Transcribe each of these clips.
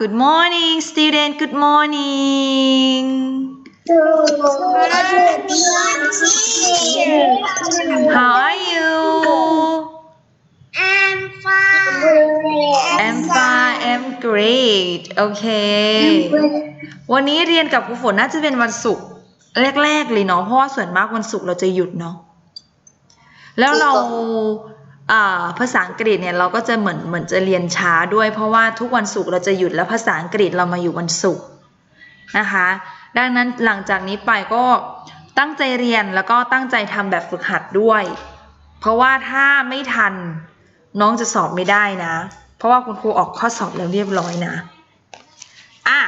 Good morning, student. Good morning. Good morning, teacher. How are you? I'm fine. I'm fine. I'm great. Okay. วันนี้เรียนกับครูฝนน่าจะเป็นวันศุกร์แรกๆเลยเนาะ เพราะว่าส่วนมากวันศุกร์เราจะหยุดเนาะ แล้วเราอ่า ภาษาอังกฤษเนี่ยเราก็จะเหมือนเหมือนจะเรียนช้าด้วย เพราะว่าทุกวันศุกร์เราจะหยุดแล้วภาษาอังกฤษเรามาอยู่วันศุกร์นะคะ ดังนั้นหลังจากนี้ไปก็ตั้งใจเรียนแล้วก็ตั้งใจทำแบบฝึกหัดด้วย เพราะว่าถ้าไม่ทันน้องจะสอบไม่ได้นะ เพราะว่าคุณครูออกข้อสอบแล้วเรียบร้อยนะอะ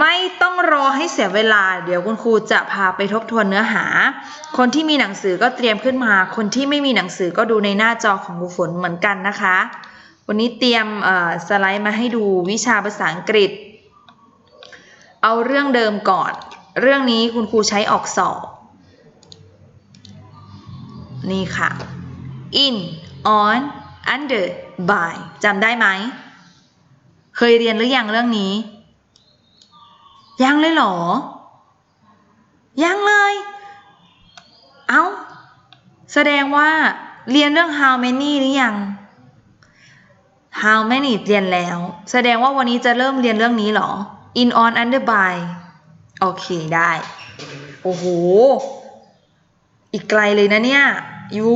ไม่ต้องรอให้เสียเวลา เดี๋ยวคุณครูจะพาไปทบทวนเนื้อหา คนที่มีหนังสือก็เตรียมขึ้นมา คนที่ไม่มีหนังสือก็ดูในหน้าจอของครูฝนเหมือนกันนะคะ วันนี้เตรียมสไลด์มาให้ดูวิชาภาษาอังกฤษ เอาเรื่องเดิมก่อน เรื่องนี้คุณครูใช้ออกสอบ นี่ค่ะ in on under by จำได้ไหม เคยเรียนหรือยังเรื่องนี้ ยังเลยเหรอ ยังเลย เอา้า แสดงว่าเรียนเรื่อง how many หรือยัง how many เรียนแล้ว แสดงว่าวันนี้จะเริ่มเรียนเรื่องนี้เหรอ in on under by โอเคได้ โอ้โห อีกไกลเลยนะเนี่ย ยู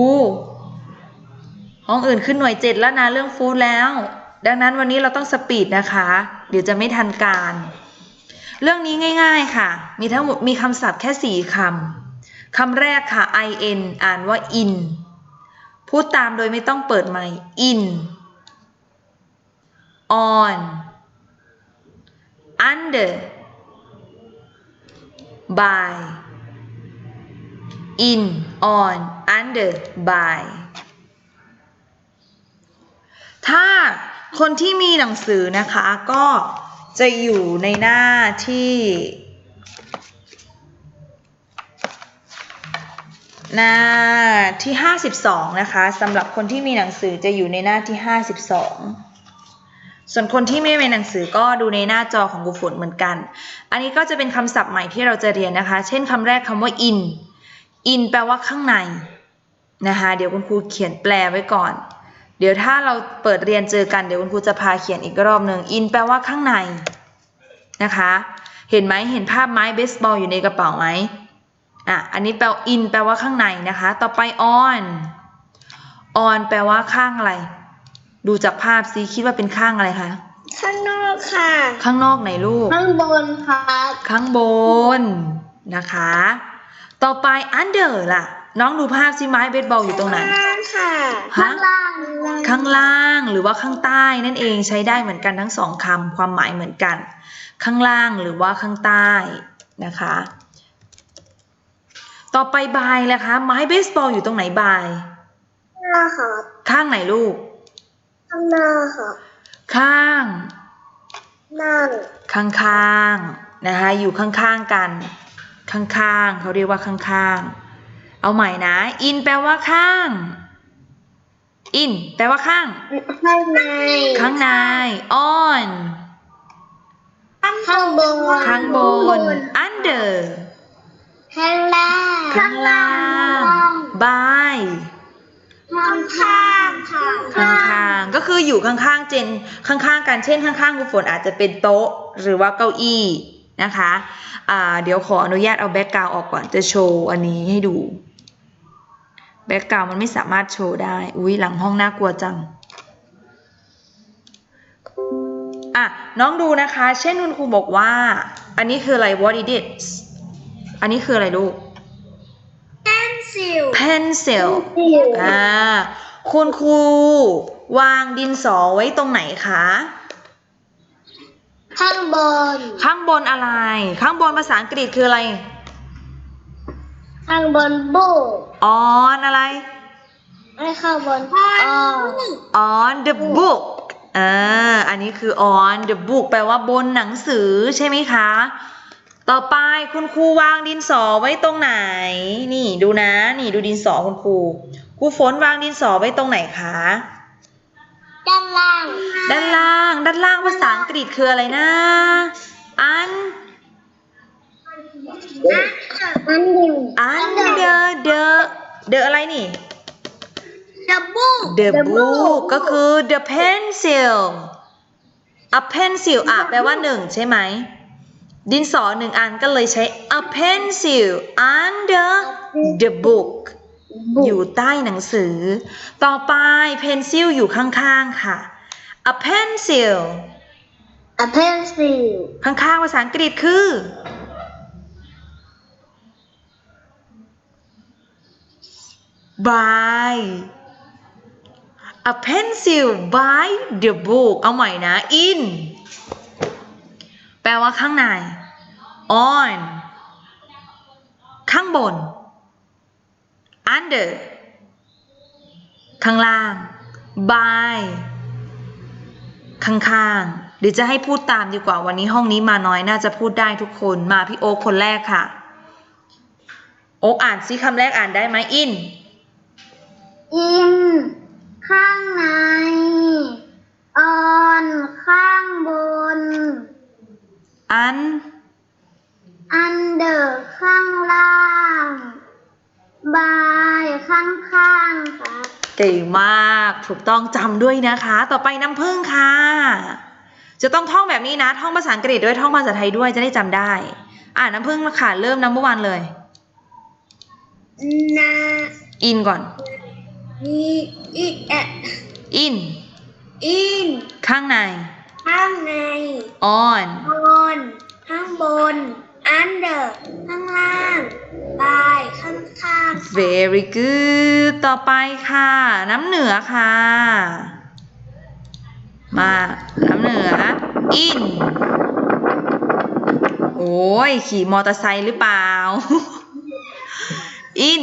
ห้องอื่นขึ้นหน่วยเจ็ดแล้วนะเรื่องฟู้ดแล้ว ดังนั้นวันนี้เราต้องสปีดนะคะ เดี๋ยวจะไม่ทันการ เรื่องนี้ง่าย ๆค่ะ มีทั้งหมดมีคำศัพท์แค่สี่คำ คำแรกค่ะ in อ่านว่า in พูดตามโดยไม่ต้องเปิดไมค์ in on under by in on under by ถ้าคนที่มีหนังสือนะคะก็ จะอยู่ในหน้าที่ หน้าที่ 52 นะคะสำหรับคนที่มีหนังสือจะอยู่ในหน้าที่ 52 ส่วนคนที่ไม่มีหนังสือก็ดูในหน้าจอของกูฝนเหมือนกัน อันนี้ก็จะเป็นคำศัพท์ใหม่ที่เราจะเรียนนะคะ เช่นคำแรกคำว่า in in แปลว่าข้างในนะคะ เดี๋ยวคุณครูเขียนแปลไว้ก่อน เดี๋ยวถ้าเราเปิดเรียนเจอกันเดี๋ยวคุณครูจะพาเขียนอีกรอบหนึ่ง in แปลว่าข้างในนะคะ เห็นไหมเห็นภาพไม้เบสบอลอยู่ในกระเป๋าไหมอะอันนี้แปล in แปลว่าข้างในนะคะ ต่อไป on on แปลว่าข้างอะไร ดูจากภาพซิคิดว่าเป็นข้างอะไรคะข้างนอกค่ะ ข้างนอกไหนลูก ข้างบนครับข้างบนนะคะ ต่อไป under ล่ะ น้องดูภาพซิไม้เบสบอลอยู่ตรงไหนข้างล่างค่ะฮะข้างล่าง ข้างล่างหรือว่าข้างใต้นั่นเองใช้ได้เหมือนกันทั้งสองคำความหมายเหมือนกัน ข้างล่างหรือว่าข้างใต้นะคะ ต่อไปบายล่ะคะ ไม้เบสบอลอยู่ตรงไหนบายข้างหน้าค่ะข้างไหนลูก ข้างหน้าค่ะข้างนั่งข้างๆนะคะอยู่ข้างๆกัน ข้างๆเขาเรียกว่าข้างๆ เอาใหม่นะ in แปลว่าข้าง in แปลว่าข้าง ข้างในข้างใน on ข้างบนข้างบน under ข้างล่างข้างล่าง by ข้างข้างค่ะข้างๆก็คืออยู่ข้างๆเจนข้างๆกันเช่นข้างๆคุณฝนอาจจะเป็นโต๊ะหรือว่าเก้าอี้นะคะอ่าเดี๋ยวขออนุญาตเอาแบ็กกราวออกก่อนจะโชว์อันนี้ให้ดู แบ็กกราวมันไม่สามารถโชว์ได้ อุ้ยหลังห้องน่ากลัวจัง อะ น้องดูนะคะ เช่นคุณครูบอกว่า อันนี้คืออะไร what is it อันนี้คืออะไรลูก pencil pencil อ่า คุณครู วางดินสอไว้ตรงไหนคะ ข้างบน ข้างบนอะไร ข้างบนภาษาอังกฤษคืออะไร ข้างบนบู on อะไร ไม่ข้างบนอ๋อ on the book อ่า อันนี้คือ on the book แปลว่าบนหนังสือใช่ไหมคะ ต่อไปคุณครูวางดินสอไว้ตรงไหน นี่ดูนะ นี่ดูดินสอคุณครูครูฝนวางดินสอไว้ตรงไหนคะ ด้านล่าง ด้านล่าง ด้านล่างภาษาอังกฤษคืออะไรนะ อันอันหนึ่ง under the the อะไรนี่ดับเบิล the book ก็คือ the pencil a pencil อะแปลว่าหนึ่งใช่ไหม ดินสอหนึ่งอันก็เลยใช้ a pencil under the book อยู่ใต้หนังสือ ต่อไป pencil อยู่ข้างๆค่ะ a pencil a pencil ข้างๆภาษาอังกฤษคือ by a pencil by the book เอาใหม่นะ in แปลว่าข้างใน on ข้างบน under ข้างล่าง by ข้างๆเดี๋ยวจะให้พูดตามดีกว่าวันนี้ห้องนี้มาน้อยน่าจะพูดได้ทุกคนมาพี่โอ๊คคนแรกค่ะ โอ๊คอ่านซิคำแรกอ่านได้ไหม in อิน ข้างใน ออน ข้างบน อัน อันเดอร์ข้างล่าง บายข้างข้างๆครับ เก่งมาก ถูกต้องจำด้วยนะคะ ต่อไปน้ำผึ้งค่ะ จะต้องท่องแบบนี้นะ ท่องภาษาอังกฤษด้วย ท่องภาษาไทยด้วย จะได้จำได้ อ่านน้ำผึ้งค่ะ เริ่มน้ำเมื่อวันเลย นา in ก่อน นีอีแอ in อินข้างใน ข้างใน on บน ข้างบนอันเดอร์ข้างล่างบายข้างข้าง very good ต่อไปค่ะ น้ำเหนือค่ะ มา น้ำเหนือ in โอ้ย ขี่มอเตอร์ไซค์หรือเปล่า in อืม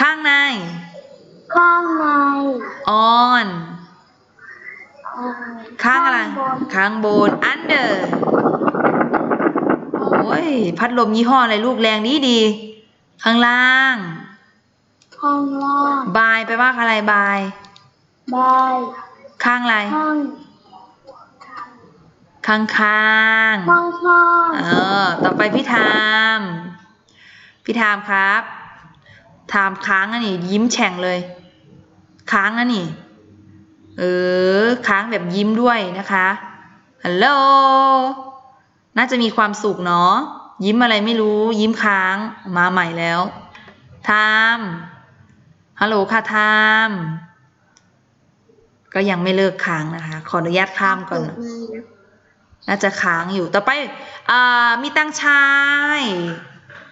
ข้างใน ข้างใน on อ่าข้างอะไรบนข้างบน under โอ้ย พัดลมยี่ห้ออะไรลูกแรงดีดี ข้างล่าง ข้างล่าง บายไปลว่าอะไรบาย บาย ข้างอะไรข้างข้างข้างข้างข้างเออ ต่อไปพี่ทาม พี่ทามครับ ทามค้างนะนี่ยิ้มแฉ่งเลย ค้างนะนี่เออค้างแบบยิ้มด้วยนะคะฮัลโหลน่าจะมีความสุขเนาะยิ้มอะไรไม่รู้ ยิ้มค้างมาใหม่แล้วทามฮัลโหลค่ะทามก็ยังไม่เลิกค้างนะคะ ขออนุญาตข้ามก่อนน่าจะค้างอยู่ต่อไปอ่ามีตังชาย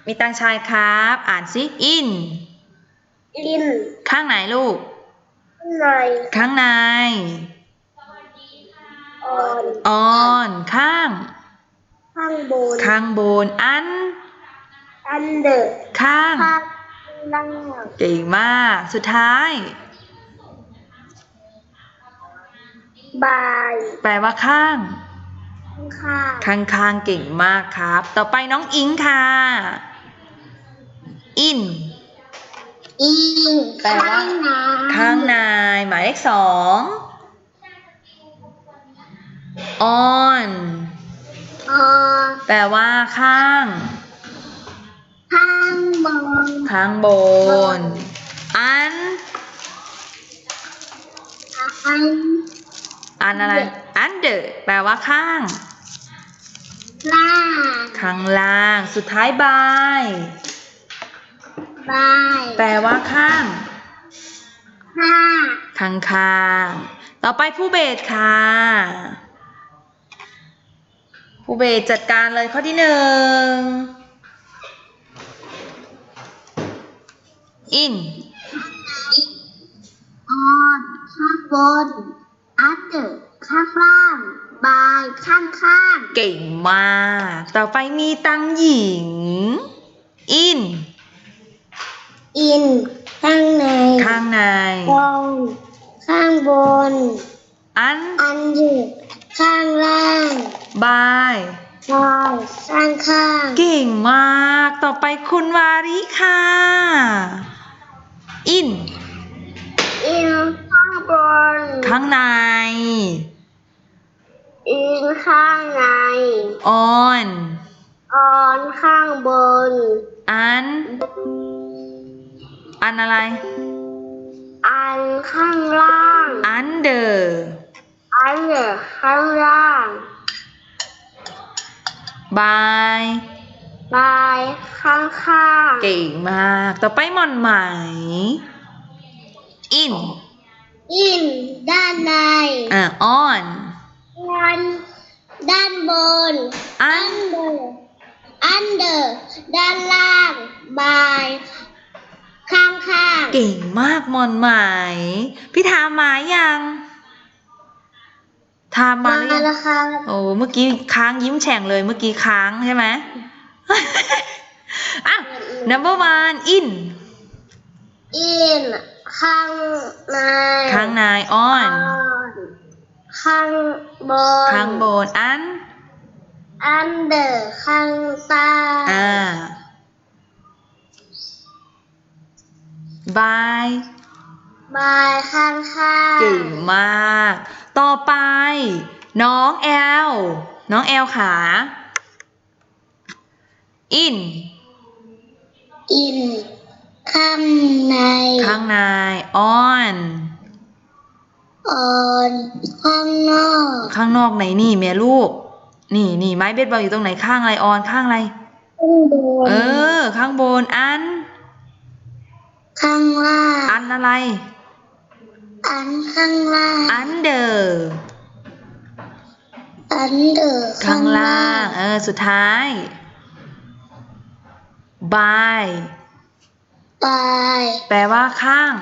มีตังชายครับ อ่านสิ in ลินข้างไหนลูก ข้างในข้างในออน on ข้าง ข้างบน ข้างบน อัน อันเดอร์ข้างข้างล่างเก่งมาก สุดท้ายบายแปลว่าข้าง ข้างข้างข้างๆเก่งมากครับ ต่อไปน้องอิงค่ะ in อีแปลว่าข้างในข้างในหมายเลขสอง on ออนแปลว่า ข้าง ข้างบนข้างบน อัน อัน อันอะไร under แปลว่าข้าง ล่าง ข้างล่าง สุดท้ายบาย บายแปลว่าข้าง ข้างข้างข้างๆต่อไปผู้เบสค่ะ ผู้เบสจัดการเลยข้อที่หนึ่ง in ออนข้างบนอันเดอร์ข้างล่างบายข้างข้าง เก่งมาก ต่อไปมีตังหญิง in อิน ข้างในข้างในบนข้างบน อันอันเดอร์ข้างล่างบายบายข้างข้าง เก่งมาก ต่อไปคุณวาริค่ะ in อิอินข้างบน ข้างใน อินข้างใน on ออนข้างบน อัน อันอะไร อันข้างล่าง under อันเหนือข้างล่าง by บายข้างข้างเก่งมาก ต่อไปหมอนไหม in อินด้านในอ่า on ด้านด้านบน un under under ด้านล่างบาย ข้างข้างเก่งมากหมอนไหมพี่ทามมายังทามมามาหรือยังแล้วครับโอ้เมื่อกี้ค้างยิ้มแฉ่งเลยเมื่อกี้ค้างใช่ไหม อะ number one in อินข้างในข้างใน on ข้างบนข้างบน un under ข้างใต้อ่า by บายข้างข้างเก่งมาก ต่อไป น้องแอล น้องแอลขา in อินข้างในข้างใน on ออนข้างนอก ข้างนอกไหนนี่แม่ลูก นี่นี่ไม้เบสบอลอยู่ตรงไหนข้างอะไร on ข้างอะไร ข้างบน เออ ข้างบนอัน ข้างล่างอันอะไร อันข้างล่าง under อันเดอร์ข้างล่าง เออ สุดท้าย by ปลายแปลว่าข้าง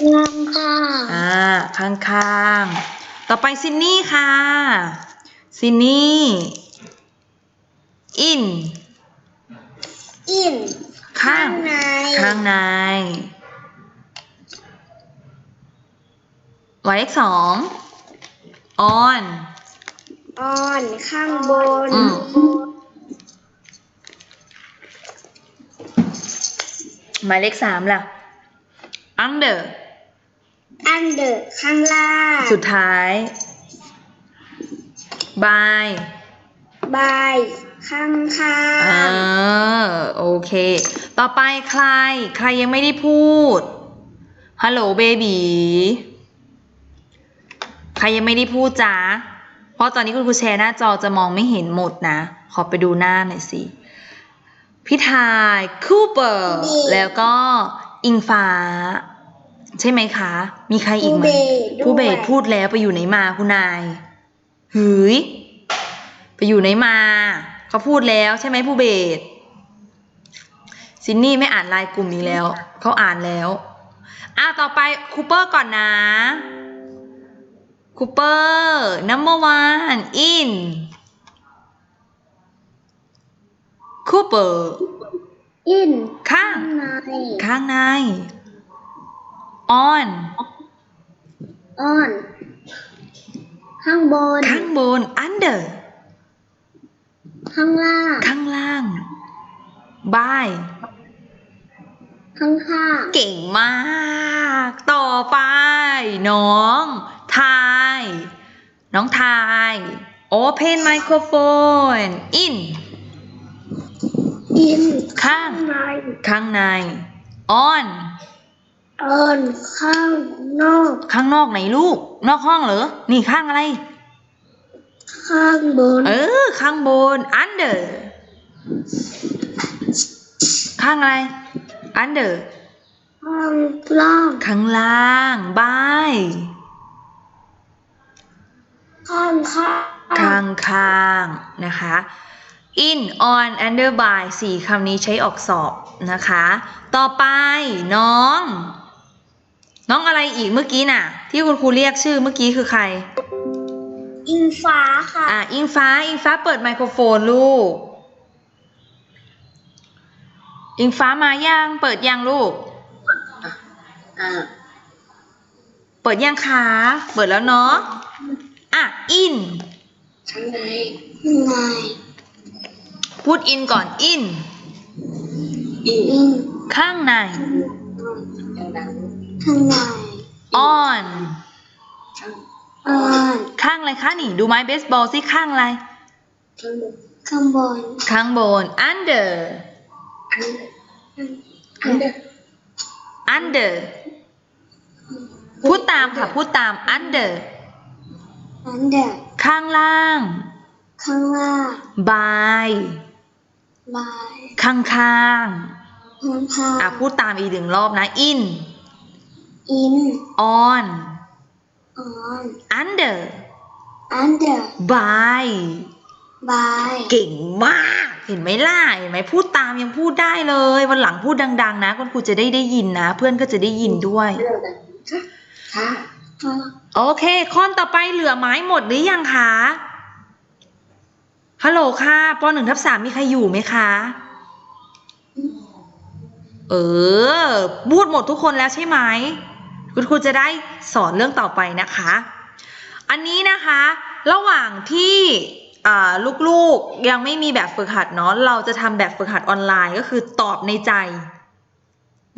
ข้างข้างอ่า ข้างข้างๆต่อไปซินนี่ค่ะ ซินนี่ in อิน ข้าง ในข้างใน หมายเลขสอง on ออนข้างบน อืม หมายเลขสามล่ะ under อันเดอร์ข้างล่างสุดท้าย by บายข้างข้าเองอโอเค ต่อไปใคร ใครยังไม่ได้พูด ฮัลโหลเบบีใครยังไม่ได้พูดจ้าเพราะตอนนี้คุณครูแชร์หน้าจอจะมองไม่เห็นหมดนะ ขอไปดูหน้าหน่อยสิ พี่ทายคูเปอร์ แล้วก็อิงฟ้า ใช่ไหมคะ มีใครอีกไหมผู้เบสพูดแล้วไปอยู่ไหนมาคุณนายหืย ไปอยู่ไหนมาเขาพูดแล้วใช่ไหมผู้เบสซินนี่ไม่อ่านไลน์กลุ่มนี้แล้วเขาอ่านแล้วอะต่อไปคูเปอร์ก่อนนะคูเปอร์ number one in คูเปอร์อินข้างข้างในข้างใน on ออนข้างบน ข้างบน under ข้างล่าง ข้างล่าง by ข้างข้างเก่งมาก ต่อไป น้องทาย น้องทาย Open microphone in อินข้างใน ข้างใน on ออนข้างนอก ข้างนอกไหนลูก นอกห้องเหรอ นี่ข้างอะไร ข้างบน เออ ข้างบน under ข้างอะไร under ข้างล่างข้างล่าง by ข้างข้างข้างข้างๆนะคะ in on under by สี่คำนี้ใช้ออกสอบนะคะ ต่อไปน้อง น้องอะไรอีกเมื่อกี้น่ะ ที่คุณครูเรียกชื่อเมื่อกี้คือใคร อิงฟ้าค่ะ อะอิงฟ้าอิงฟ้าเปิดไมโครโฟนลูก อิงฟ้ามายังเปิดยังลูก อ่าเปิดยังคะเปิดแล้วเนาะอะ in ข้างในข้างในพูด in ก่อน in อินข้างในข้างใน on อ่อนข้างอะไรคะนี่ ดูไม้เบสบอลสิข้างอะไร ข้างบนข้างบน under อันเดอร์ under พูดตามค่ะ พูดตาม under อันเดอร์ข้างล่าง ข้างล่าง by บายข้างข้างข้างข้างอะพูดตามอีกหนึ่งรอบนะ in อิน on ออน under อันเดอร์ by บายเก่งมาก เห็นไหมล่ะ เห็นไหมพูดตามยังพูดได้เลย วันหลังพูดดัง ๆ นะคุณครูจะได้ได้ยินนะ เพื่อนก็จะได้ยินด้วย ค่ะโอเคข้อนต่อไปเหลือไม้หมดหรือยังคะ ฮัลโหลค่ะปหนึ่งทับสามมีใครอยู่ไหมคะ เออ พูดหมดทุกคนแล้วใช่ไหม คุณครูจะได้สอนเรื่องต่อไปนะคะ อันนี้นะคะ ระหว่างที่ลูกๆยังไม่มีแบบฝึกหัดเนาะเราจะทำแบบฝึกหัดออนไลน์ก็คือตอบในใจ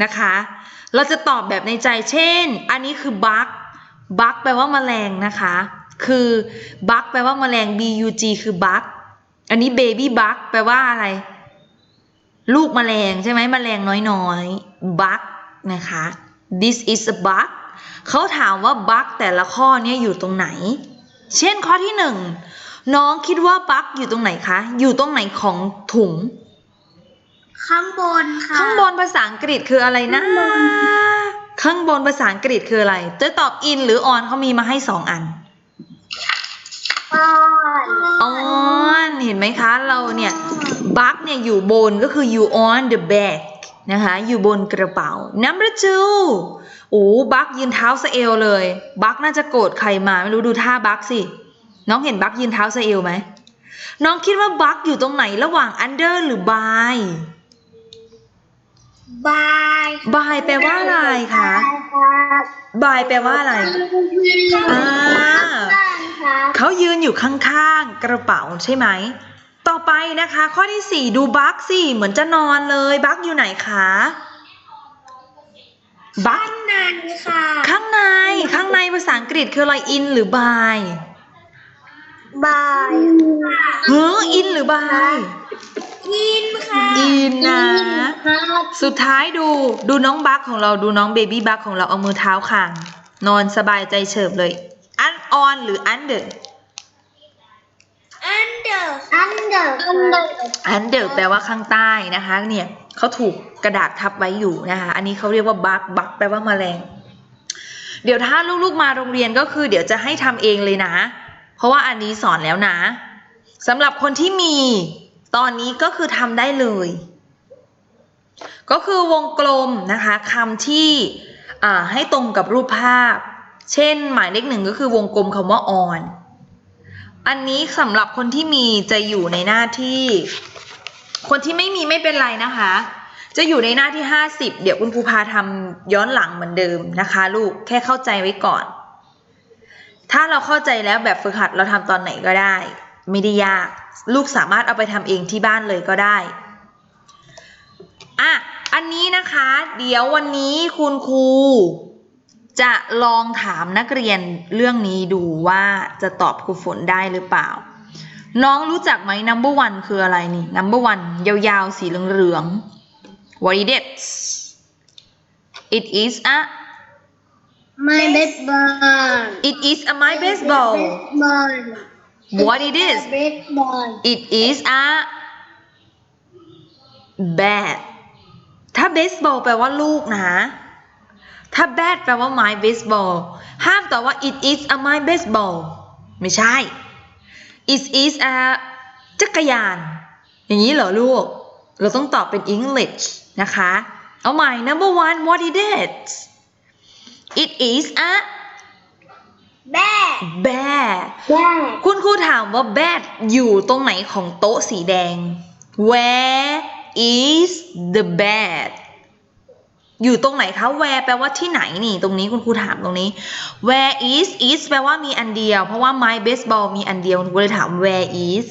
นะคะ เราจะตอบแบบในใจเช่น อันนี้คือบั๊กบั๊กแปลว่าแมลงนะคะ คือบั๊กแปลว่าแมลง b u g คือบั๊กอันนี้ baby bug แปลว่าอะไร ลูกแมลงใช่ไหมแมลงน้อยๆ bug นะคะ this is a bug เขาถามว่าบั๊กแต่ละข้อเนี้ยอยู่ตรงไหน เช่นข้อที่หนึ่งน้องคิดว่าบั๊กอยู่ตรงไหนคะ อยู่ตรงไหนของถุง ข้างบนค่ะ ข้างบนภาษาอังกฤษคืออะไรนะ ข้างบนภาษาอังกฤษคืออะไรจะตอบ in หรือ on เขามีมาให้สองอันอ่อน on เห็นไหมคะ เราเนี่ยบักเนี่ยอยู่บนก็คือ you on the back นะคะอยู่บนกระเป๋า number two โอ้บักยืนเท้าสะเอวเลย บักน่าจะโกรธใครมาไม่รู้ดูท่าบักสิ น้องเห็นบักยืนเท้าสะเอวไหม น้องคิดว่าบักอยู่ตรงไหนระหว่าง under หรือ by บาย by แปลว่าอะไรคะบายแปลว่าอะไรอ่าครับเขายืนอยู่ข้างๆ กระเป๋าใช่ไหม ต่อไปนะคะ ข้อที่สี่ดูบักสิเหมือนจะนอนเลยบักอยู่ไหนคะบักข้างในค่ะข้างในข้างในภาษาอังกฤษคืออะไร in หรือ by บายเฮ้อ in หรือ by อินค่ะ in นะครับสุดท้ายดูดูน้องบักของเราดูน้องเบบี้บักของเราเอามือเท้าคางนอนสบายใจเฉิบเลยอัน on หรือ under อันเดอร์อันเดอร์อันเดอร์ อันเดอร์แปลว่าข้างใต้นะคะ เนี่ยเขาถูกกระดาษทับไว้อยู่นะคะ อันนี้เขาเรียกว่าบักบักแปลว่าแมลง เดี๋ยวถ้าลูกๆมาโรงเรียนก็คือ เดี๋ยวจะให้ทำเองเลยนะ เพราะว่าอันนี้สอนแล้วนะสำหรับคนที่มีตอนนี้ก็คือทำได้เลย ก็คือวงกลมนะคะคำที่อ่าให้ตรงกับรูปภาพ เช่น หมายเลขหนึ่งก็คือวงกลมคำว่า on อันนี้สำหรับคนที่มีจะอยู่ในหน้าที่ คนที่ไม่มีไม่เป็นไรนะคะ จะอยู่ในหน้าที่ 50 เดี๋ยวคุณครูพาทำย้อนหลังเหมือนเดิมนะคะ ลูกแค่เข้าใจไว้ก่อน ถ้าเราเข้าใจแล้วแบบฝึกหัดเราทำตอนไหนก็ได้ ไม่ได้ยาก ลูกสามารถเอาไปทำเองที่บ้านเลยก็ได้อะอันนี้นะคะ เดี๋ยววันนี้คุณครู จะลองถามนักเรียนเรื่องนี้ดูว่าจะตอบครูฝนได้หรือเปล่า น้องรู้จักไหม number one คืออะไรนี่ number one ยาวๆ สีเหลืองๆ what it is it is a ไม่เบสบอล it is a my baseball บอล what it is เบสบอล it is a bat ถ้า baseball แปลว่าลูกนะ ถ้า bat แปลว่าไม้ baseball ห้ามตอบว่า it is a my baseball ไม่ใช่ it is a จักรยาน อย่างนี้เหรอลูก เราต้องตอบเป็น English นะคะ เอาใหม่ number one what it is it is a แบด bat แบดคุณครูถามว่า bat อยู่ตรงไหนของโต๊ะสีแดง where is the bat อยู่ตรงไหนคะ where แปลว่าที่ไหนนี่ ตรงนี้คุณครูถามตรงนี้ where is is แปลว่ามีอันเดียว เพราะว่า my baseball มีอันเดียว คุณครูเลยถาม where is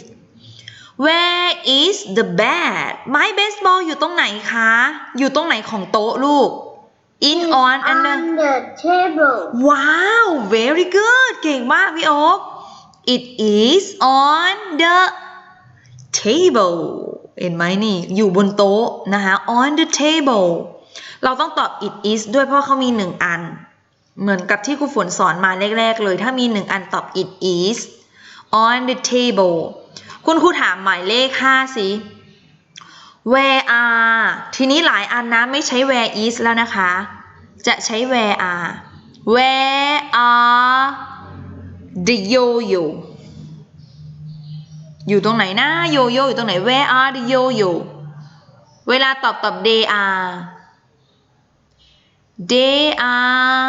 where is the bat my baseball อยู่ตรงไหนคะ อยู่ตรงไหนของโต๊ะลูก in on under on the table ว้าว very good เก่งมากพี่โอ๊ค it is on the table เห็นไหมนี่ อยู่บนโต๊ะนะคะ on the table เราต้องตอบ it is ด้วยเพราะเขามีหนึ่งอัน เหมือนกับที่ครูฝนสอนมาแรก ๆ เลย ถ้ามีหนึ่งอันตอบ it is on the table คุณครูถามหมายเลข 5 สิ where are ทีนี้หลายอันนะ ไม่ใช้ where is แล้วนะคะ จะใช้ where are where are the yo-yo อยู่ตรงไหนนะ yo-yo อยู่ตรงไหน where are the yo-yo เวลาตอบตอบ they are they are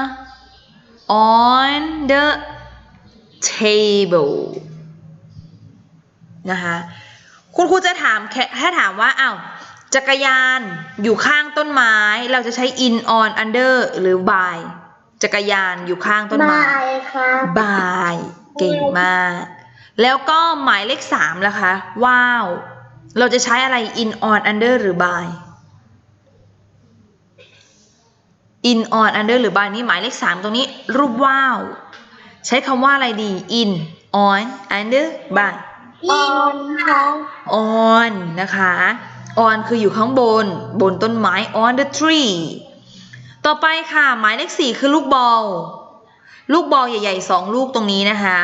on the table นะคะคุณครูจะถามแค่ถ้าถามว่าอ้าวจักรยานอยู่ข้างต้นไม้ เราจะใช้ in on under หรือ by จักรยานอยู่ข้างต้นไม้บายครับ by เก่งมาก แล้วก็หมายเลขสามล่ะคะ ว้าว เราจะใช้อะไร in on under หรือ by in on under หรือ by นี่หมายเลขสามตรงนี้ รูปว้าว ใช้คำว่าอะไรดี in on under by ออนครับ on นะคะ on คืออยู่ข้างบน บนต้นไม้ on the tree ต่อไปค่ะ หมายเลขสี่คือลูกบอล ลูกบอลใหญ่ๆสองลูกตรงนี้นะคะ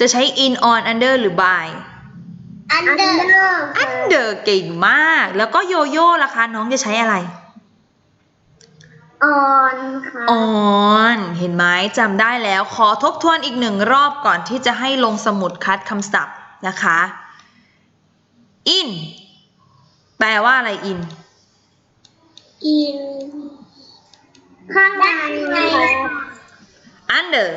จะใช้ in on under หรือ by อันเดอร์ under เก่งมาก แล้วก็โยโย่ล่ะคะ น้องจะใช้อะไร ออนครับ on เห็นไหมจำได้แล้วขอทบทวนอีกหนึ่งรอบก่อนที่จะให้ลงสมุดคัดคำศัพท์นะคะ in แปลว่าอะไร in อินข้างในครับ under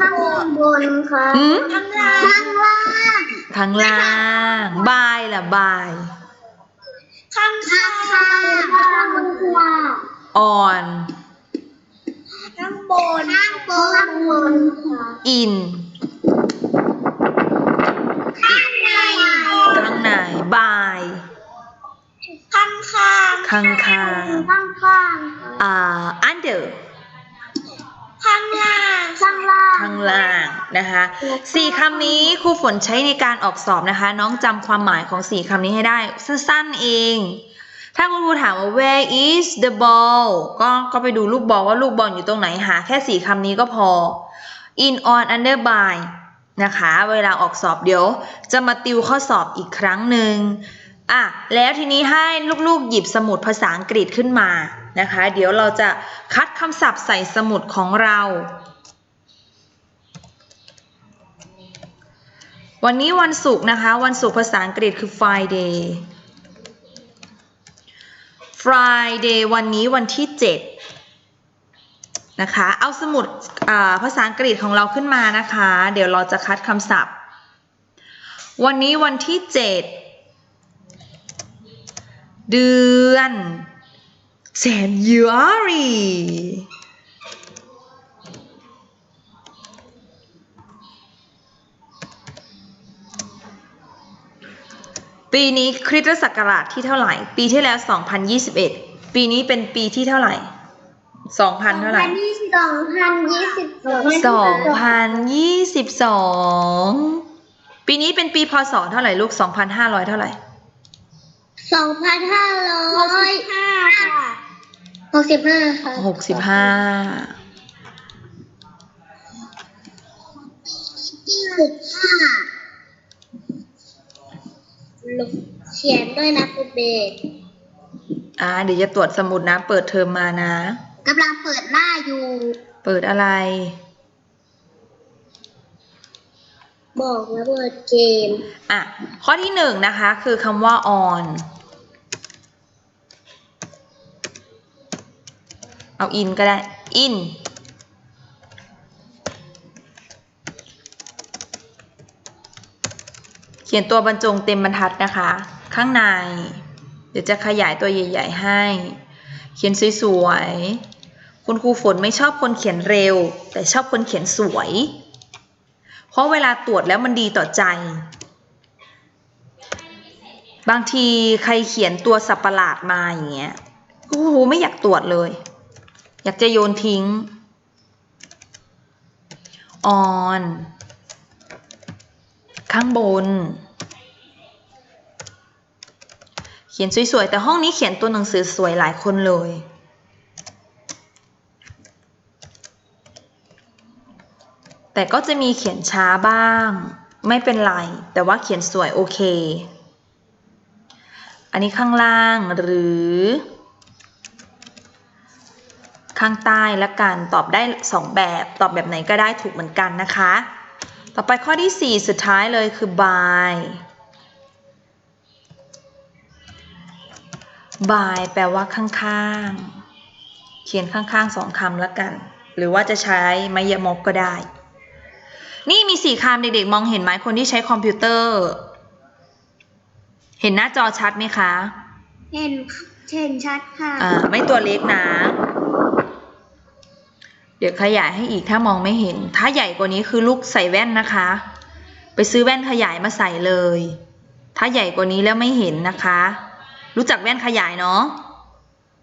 ข้างบนครับหืมข้างล่างข้างล่าง ข้างล่างบายล่ะบาย ข้างข้างข้างข้างล่าง on ข้างบนข้างบนข้างบนค่ะ in ข้างในข้างในบาย ข้างข้างข้างข้างข้างข้างอ่า under ข้างล่าง ข้างล่างข้างล่างนะคะสี่คำนี้ครูฝนใช้ในการออกสอบนะคะ น้องจำความหมายของสี่คำนี้ให้ได้สั้นๆเอง ถ้าคุณครูถามว่า where is the ball ก็ก็ไปดูลูกบอลว่าลูกบอลอยู่ตรงไหนหาแค่สี่คำนี้ก็พอ in on under by นะคะ เวลาออกสอบเดี๋ยว จะมาติวข้อสอบอีกครั้งหนึ่งอะแล้วทีนี้ให้ลูกๆหยิบสมุดภาษาอังกฤษขึ้นมานะคะ เดี๋ยวเราจะคัดคำศัพท์ใส่สมุดของเรา วันนี้วันศุกร์นะคะ วันศุกร์ภาษาอังกฤษคือ Friday Friday วันนี้วันที่ 7 นะคะ เอาสมุดภาษาอังกฤษของเราขึ้นมานะคะ เดี๋ยวเราจะคัดคำศัพท์ วันนี้วันที่ 7 เดือน January ปีนี้คริสตศักราชที่เท่าไหร่ ปีที่แล้ว 2021 ปีนี้เป็นปีที่เท่าไหร่ 2,000 เท่าไหร่ สองพันยี่สิบสอง2022 ปีนี้เป็นปีพศเท่าไหร่ลูก 2,500 เท่าไหร่ สองพันห้าร้อยห้าหกสิบห้าค่ะ65หกสิบห้า ลงเขียนด้วยนะคุณเบสอ่าเดี๋ยวจะตรวจสมุดนะ เปิดเทอมมานะ กำลังเปิดหน้าอยู่ เปิดอะไร บอกแล้วเปิดเกม อะ ข้อที่หนึ่งนะคะ คือคำว่า on เอา in ก็ได้ in ขียนตัวบรรจงเต็มบรรทัดนะคะ ข้างใน เดี๋ยวจะขยายตัวใหญ่ ๆ ให้ เขียนสวยๆ คุณครูฝนไม่ชอบคนเขียนเร็ว แต่ชอบคนเขียนสวย เพราะเวลาตรวจแล้วมันดีต่อใจ บางทีใครเขียนตัวสับประหลาดมาอย่างเงี้ยโอ้โหไม่อยากตรวจเลย อยากจะโยนทิ้ง on ข้างบน เขียนสวยๆ แต่ห้องนี้เขียนตัวหนังสือสวยหลายคนเลย แต่ก็จะมีเขียนช้าบ้าง ไม่เป็นไร แต่ว่าเขียนสวยโอเค อันนี้ข้างล่างหรือ ข้างใต้ละกัน ตอบได้สองแบบ ตอบแบบไหนก็ได้ถูกเหมือนกันนะคะ ต่อไปข้อที่ 4 สุดท้ายเลยคือ by by แปลว่าข้างๆ เขียนข้างๆสองคำละกัน หรือว่าจะใช้ไมยมกก็ได้ นี่มีสี่คำเด็กๆ มองเห็นไหมคนที่ใช้คอมพิวเตอร์ เห็นหน้าจอชัดไหมคะ เห็นเห็นชัดค่ะ อ่า ไม่ตัวเล็กนะ เดี๋ยวขยายให้อีกถ้ามองไม่เห็น ถ้าใหญ่กว่านี้คือลูกใส่แว่นนะคะ ไปซื้อแว่นขยายมาใส่เลย ถ้าใหญ่กว่านี้แล้วไม่เห็นนะคะ รู้จักแว่นขยายเนาะ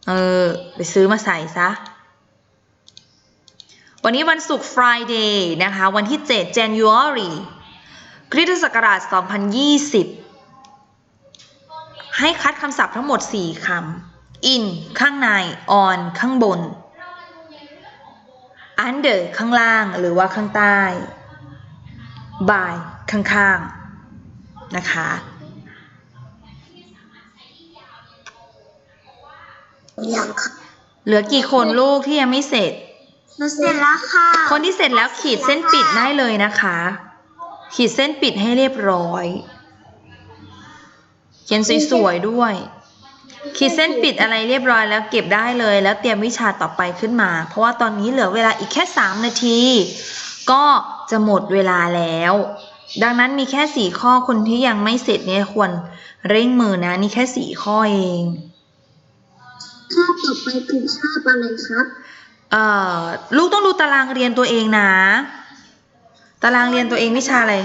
เออ ไปซื้อมาใส่ซะ วันนี้วันศุกร์ Friday นะคะ วันที่ 7 January คริสตศักราช 2020 ให้คัดคำศัพท์ทั้งหมด 4คำ in ข้างใน on ข้างบน under ข้างล่างหรือว่าข้างใต้ by ข้างๆ นะคะ ยังค่ะเหลือกี่คนลูกที่ยังไม่เสร็จ หนูเสร็จแล้วค่ะคนที่เสร็จแล้วขีดเส้นปิดได้เลยนะคะ ขีดเส้นปิดให้เรียบร้อย เขียนสวยๆด้วย ขีดเส้นปิดอะไรเรียบร้อยแล้วเก็บได้เลย แล้วเตรียมวิชาต่อไปขึ้นมา เพราะว่าตอนนี้เหลือเวลาอีกแค่ 3 นาที ก็จะหมดเวลาแล้ว ดังนั้นมีแค่4ข้อคนที่ยังไม่เสร็จเนี่ยควรเร่งมือนะนี่แค่4ข้อเอง ข้อต่อไปคือคาบอะไรครับเอ่อลูกต้องดูตารางเรียนตัวเองนะ ตารางเรียนตัวเองวิชาอะไร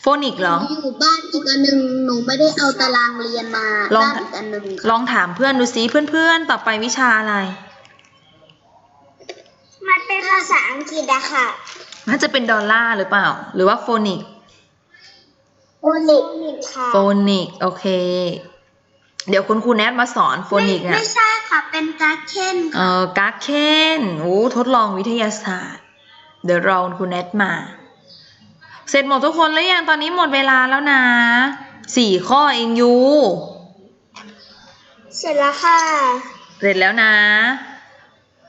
โฟนิกเหรออยู่บ้านอีกอันหนึ่งหนูไม่ได้เอาตารางเรียนมาลองบ้านอีกอันหนึ่งลองถามเพื่อนดูซิเพื่อนๆต่อไปวิชาอะไร มันเป็นภาษาอังกฤษอะค่ะน่าจะเป็นดอลลาร์หรือเปล่า หรือว่าโฟนิกโอนิกค่ะ โฟนิกโอเค เดี๋ยวคุณครูแนทมาสอนโฟนิกไม่อะไม่ใช่ค่ะเป็นการเคนเออกาเคนโอ้ทดลองวิทยาศาสตร์ เดี๋ยวรอคุณครูแนทมา เสร็จหมดทุกคนหรือยังตอนนี้หมดเวลาแล้วนะสี่ข้อเองยูเสร็จแล้วค่ะ เสร็จแล้วนะ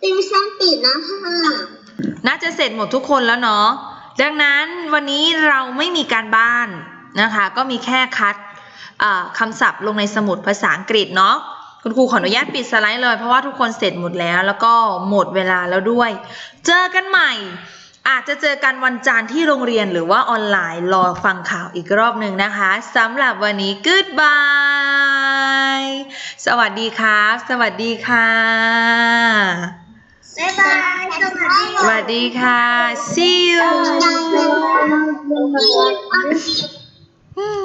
ติมเส้นปิดนะคะน่าจะเสร็จหมดทุกคนแล้วเนาะดังนั้นวันนี้เราไม่มีการบ้านนะคะ ก็มีแค่คัดอ่า คำศัพท์ลงในสมุดภาษาอังกฤษเนาะคุณครูขออนุญาตปิดสไลด์เลย เพราะว่าทุกคนเสร็จหมดแล้ว แล้วก็หมดเวลาแล้วด้วย เจอกันใหม่ อาจจะเจอกันวันจันทร์ที่โรงเรียนหรือว่าออนไลน์รอฟังข่าวอีกรอบหนึ่งนะคะสำหรับวันนี้ goodbye สวัสดีครับ สวัสดีค่ะ บ๊ายบาย สวัสดีสวัสดีค่ะ see you ค่ะ